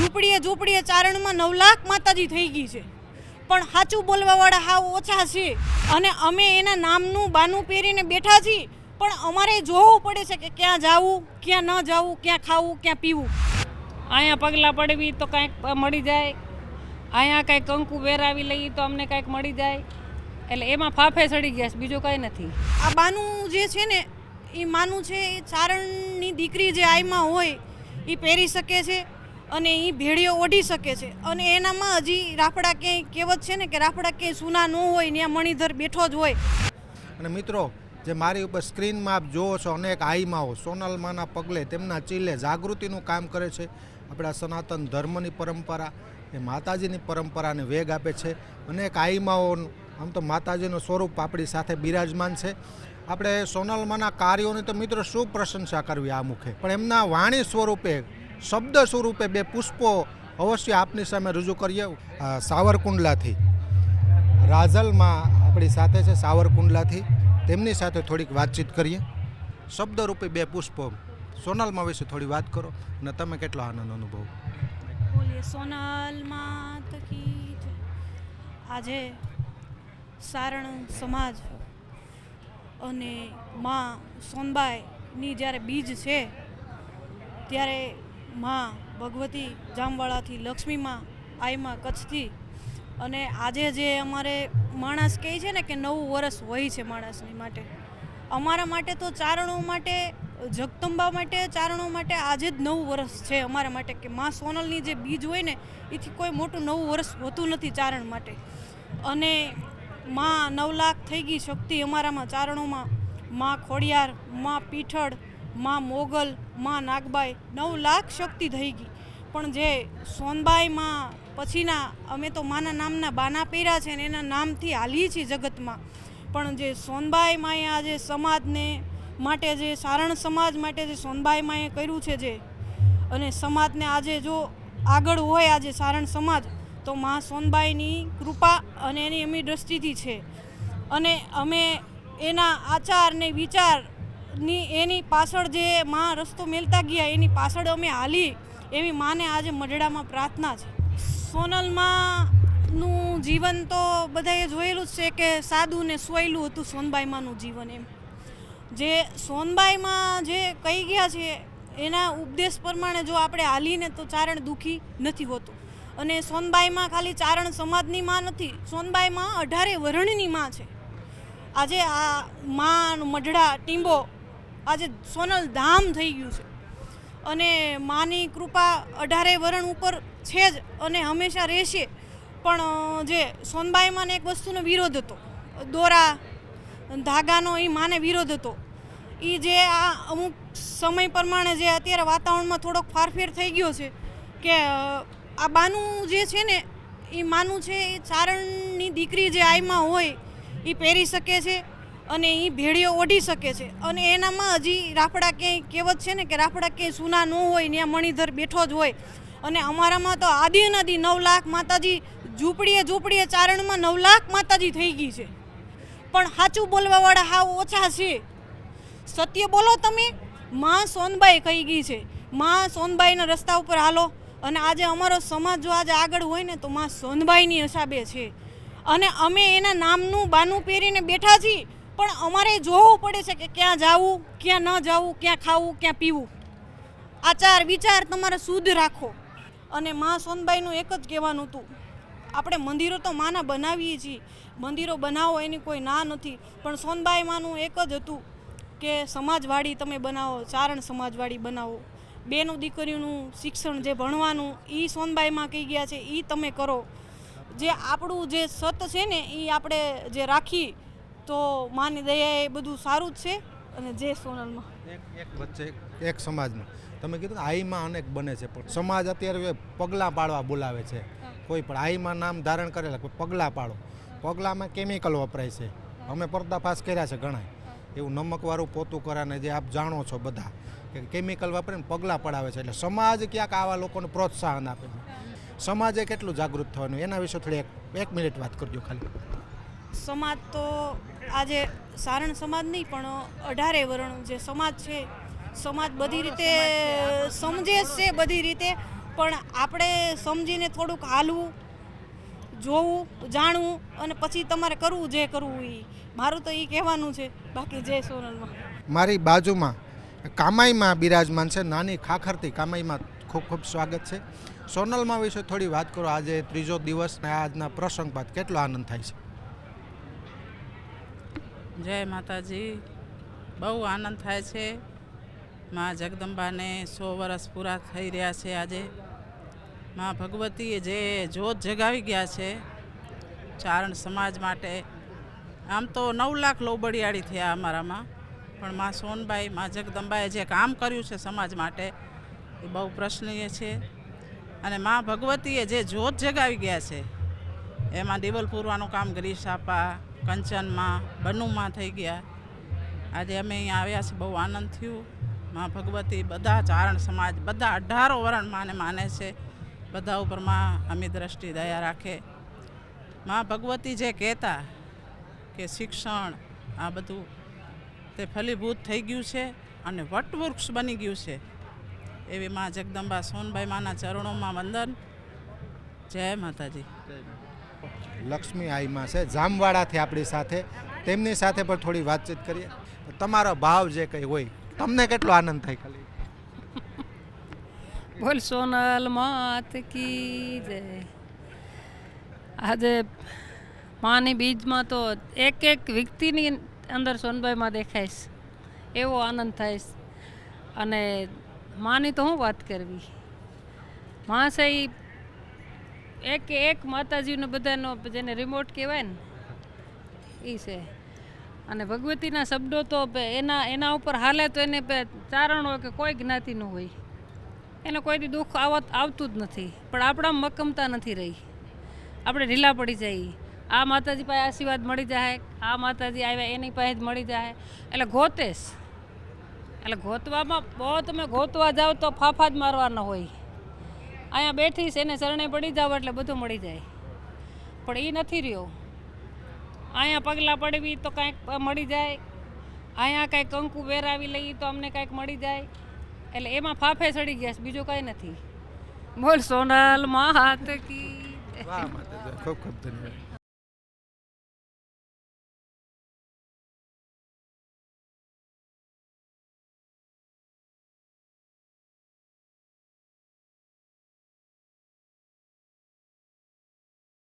ઝૂંપડીએ ઝૂંપડીએ ચારણમાં નવ લાખ માતાજી થઈ ગઈ છે. પણ સાચું બોલવાવાળા હાવ ઓછા છે. અને અમે એના નામનું બાનું પહેરીને બેઠા છીએ. પણ અમારે જોવું પડે છે કે ક્યાં જાવું ક્યાં ન જાવું ક્યાં ખાવું ક્યાં પીવું. અહીંયા પગલાં પડવી તો કાંઈક મળી જાય. અહીંયા કાંઈક કંકુ વેરાવી લઈએ તો અમને કાંઈક મળી જાય. એટલે એમાં ફાફે ચડી ગયા છે બીજું કંઈ નથી. આ બાનું જે છે ને એ માનું છે એ ચારણની દીકરી જે આઈમાં હોય એ પહેરી શકે છે. અને એ ભેળીઓ ઓઢી શકે છે. અને એનામાં હજી રાફડા ક્યાંય કહેવત છે ને કે રાફડા ક્યાંય સૂના ન હોય, ત્યાં મણિધર બેઠો જ હોય. અને મિત્રો, જે મારી ઉપર સ્ક્રીનમાં આપ જુઓ છો, અનેક આઈમાઓ સોનલમાના પગલે તેમના ચીલે જાગૃતિનું કામ કરે છે. આપણા સનાતન ધર્મની પરંપરા, એ માતાજીની પરંપરાને વેગ આપે છે. અનેક આઈમાઓ, આમ તો માતાજીનું સ્વરૂપ આપણી સાથે બિરાજમાન છે. આપણે સોનલમાના કાર્યોની તો મિત્રો શું પ્રશંસા કરવી આ મુખે? પણ એમના વાણી સ્વરૂપે શબ્દ સ્વરૂપે બે પુષ્પો અવશ્ય આપની સામે રજૂ કરીએ. સાવરકુંડલાથી. રાજલમાં આપણી સાથે છે સાવરકુંડલાથી. તેમની સાથે થોડીક વાતચીત કરીએ. શબ્દરૂપે બે પુષ્પો. સોનલમાં વિશે થોડી વાત કરો અને તમે કેટલો આનંદ અનુભવ? સોનલમાં આજે સારણ સમાજ અને માં સોનબાઈની જ્યારે બીજ છે, ત્યારે માં, ભગવતી જામવાળાથી લક્ષ્મીમાં આઈમાં કચ્છથી. અને આજે જે અમારે માણસ કહે છે ને કે નવું વર્ષ હોય છે માણસની માટે. અમારા માટે તો ચારણો માટે, જગદંબા માટે ચારણો માટે આજે જ નવું વર્ષ છે અમારા માટે કે માં સોનલની જે બીજ હોય ને, એથી કોઈ મોટું નવું વર્ષ હોતું નથી ચારણ માટે. અને માં નવ લાખ થઈ ગઈ શક્તિ અમારામાં ચારણોમાં. માં ખોડિયાર, માં પીઠળ માં મોગલ, માં નાગબાઈ, નવ લાખ શક્તિ થઈ ગઈ. પણ જે સોનબાઈમાં પછીના અમે તો માના નામના બાના પહેર્યા છે ને એના નામથી હાલીએ છીએ જગતમાં. પણ જે સોનબાઈ માએ આજે સમાજને માટે જે સારણ સમાજ માટે જે સોનબાઈ માએ કર્યું છે જે, અને સમાજને આજે જો આગળ હોય આજે સારણ સમાજ, તો મા સોનબાઈની કૃપા અને એની એમની દ્રષ્ટિથી છે. અને અમે એના આચાર ને વિચારની એની પાછળ જે માં રસ્તો મેલતા ગયા, એની પાછળ અમે હાલી. એવી માને આજે મઢડામાં પ્રાર્થના છે. સોનલમાંનું જીવન તો બધાએ જોયેલું જ છે કે સાદું ને સોયલું હતું સોનબાઈમાંનું જીવન એમ. જે સોનબાઈમાં જે કહી ગયા છે, એના ઉપદેશ પ્રમાણે જો આપણે હાલીને તો ચારણ દુઃખી નથી હોતું. અને સોનબાઈમાં ખાલી ચારણ સમાજની માં નથી, સોનબાઈમાં અઢારે વરણની માં છે. આજે આ માં મઢડા, ટીંબો આજે સોનલ ધામ થઈ ગયું છે. અને માની કૃપા અઢારે વરણ ઉપર છે જ અને હંમેશા રહેશે. પણ જે સોનબાઈમાં એક વસ્તુનો વિરોધ હતો, દોરા, ધાગાનો એ માને વિરોધ હતો. એ જે આ અમુક સમય પ્રમાણે જે અત્યારે વાતાવરણમાં થોડોક ફારફેર થઈ ગયો છે કે આ બાનું જે છે ને એ માનું છે એ ચારણની દીકરી જે આઈમાં હોય એ પહેરી શકે છે. અને એ ભેળીઓ ઓઢી શકે છે. અને એનામાં હજી રાફડા ક્યાંય કહેવત છે ને કે રાફડા ક્યાંય સૂના ન હોય, ત્યાં મણિધર બેઠો જ હોય. અને અમારામાં તો આદિ નદી નવ લાખ માતાજી ઝૂંપડીએ ઝૂંપડીએ ચારણમાં નવ લાખ માતાજી થઈ ગઈ છે. પણ સાચું બોલવાવાળા હાવ ઓછા છે. સત્ય બોલો તમે, માં સોનબાઈ કહી ગઈ છે. માં સોનબાઈના રસ્તા ઉપર હાલો. અને આજે અમારો સમાજ જો આજે આગળ હોય ને તો માં સોનબાઈની હિસાબે છે. અને અમે એના નામનું બાનું પહેરીને બેઠા છીએ. પણ અમારે જોવું પડે છે કે ક્યાં જાવું, ક્યાં ન જાવું, ક્યાં ખાવું, ક્યાં પીવું. આચાર, વિચાર તમારે શુદ્ધ રાખો. અને મા સોનબાઈનું એક જ કહેવાનું હતું. આપણે મંદિરો તો માના બનાવીએ છીએ. મંદિરો બનાવો એની કોઈ ના નથી. પણ સોનબાઈ માનું એક જ હતું કે સમાજવાડી તમે બનાવો, ચારણ સમાજવાડી બનાવો. બેનું દીકરીઓનું શિક્ષણ જે ભણવાનું એ સોનબાઈમાં કહી ગયા છે એ તમે કરો. જે આપણું જે સત છે ને એ આપણે જે રાખી તો માની દયા એ બધું સારું જ છે અને જે સોનલમાં. એક એક વચ્ચે એક- સમાજમાં તમે કીધું કે આઈમાં અનેક બને છે પણ સમાજ અત્યારે પગલાં પાડવા બોલાવે છે. કોઈ પણ આઈમાં નામ ધારણ કરેલા કોઈ પગલાં પાડો. પગલાંમાં કેમિકલ વપરાય છે. અમે પર્દાફાશ કર્યા છે ઘણા એવું નમકવાળું પોતું કરાને જે આપ જાણો છો બધા કે કેમિકલ વાપરીને પગલાં પડાવે છે. એટલે સમાજ ક્યાંક આવા લોકોને પ્રોત્સાહન આપે છે. સમાજે કેટલું જાગૃત થવાનું? એના વિશે થોડી એક એક મિનિટ વાત કરજો ખાલી. સમાજ તો આજે સારણ સમાજ નહીં પણ અઢારે વર્ણ જે સમાજ છે સમાજ બધી રીતે સમજે છે બધી રીતે પણ આપણે સમજીને થોડુંક હાલવું જોવું જાણવું અને પછી તમારે કરવું જે કરવું એ મારું તો એ કહેવાનું છે. બાકી જય સોનલમાં. મારી બાજુમાં કામાઈમાં બિરાજમાન છે નાની ખાખરતી કામાઈમાં ખૂબ ખૂબ સ્વાગત છે. સોનલમાં વિશે થોડી વાત કરો આજે ત્રીજો દિવસ આજના પ્રસંગ બાદ કેટલો આનંદ થાય છે? જય માતાજી. બહુ આનંદ થાય છે. મા જગદંબાને સો વર્ષ પૂરા થઈ રહ્યા છે આજે. મા ભગવતીએ જે જોત જગાવી ગયા છે, ચારણ સમાજ માટે, આમ તો નવ લાખ લોબડિયાળી થયા અમારામાં. પણ મા સોનબાઈ, મા જગદંબાએ જે કામ કર્યું છે સમાજ માટે, એ બહુ પ્રશ્નીય છે. અને મા ભગવતીએ જે જોત જગાવી ગયા છે એમાં દિવલપુરવાનું કામ ગ્રીસાપા કંચનમાં બનુમાં થઈ ગયા. આજે અમે અહીંયા આવ્યા છીએ, બહુ આનંદ થયું. મા ભગવતી બધા ચારણ સમાજ, બધા અઢારો વરણ માને માને છે. બધા ઉપરમાં અમી દ્રષ્ટિ, દયા રાખે. મા ભગવતી જે કહેતા કે શિક્ષણ, આ બધું તે ફલીભૂત થઈ ગયું છે અને વટવૃક્ષ બની ગયું છે. એવી મા જગદંબા સોનભાઈ માના ચરણોમાં વંદન. જય માતાજી. લક્ષ્મી આઈમાં છે. જામવાડાથી આપણી સાથે. તેમની સાથે પણ થોડી વાતચીત કરીએ. તમારો ભાવ જે કંઈ હોય, તમને કેટલો આનંદ થાય ખાલી? બોલ, સોનલ, માત કી જય. આજે માની બીજમાં તો એક એક વ્યક્તિની અંદર સોનભાઈમાં દેખાઈશ. એવો આનંદ થાય અને માની તો હું વાત કરવી. માં છે એક એક માતાજીનો બધાનો જેને રિમોટ કહેવાય ને એ છે. અને ભગવતીના શબ્દો તો એના એના ઉપર હાલે તો એને ચારણ હોય કે કોઈ જ્ઞાતિનું હોય. એને કોઈથી દુઃખ આવત, આવતું જ નથી. પણ આપણા મક્કમતા નથી રહી. આપણે ઢીલા પડી જઈએ આ માતાજી પાસે આશીર્વાદ મળી જાય. આ માતાજી આવ્યા એની પાસે જ મળી જાય. એટલે ગોતેશ. એટલે ગોતવામાં, બહુ તમે ગોતવા જાઓ તો ફાફા જ મારવાના હોય. અહીંયા બેઠીશ, એને શરણે પડી જાવ એટલે બધું મળી જાય. પણ એ નથી રહ્યો. અહીંયા પગલાં પડવી તો કાંઈક મળી જાય. અહીંયા કાંઈક કંકુ વેરાવી લઈએ તો અમને કાંઈક મળી જાય. એટલે એમાં ફાફે ચડી ગયા છે, બીજું કાંઈ નથી. બોલ સોનલ, મહાત કી ખૂબ ખૂબ ધન્યવાદ.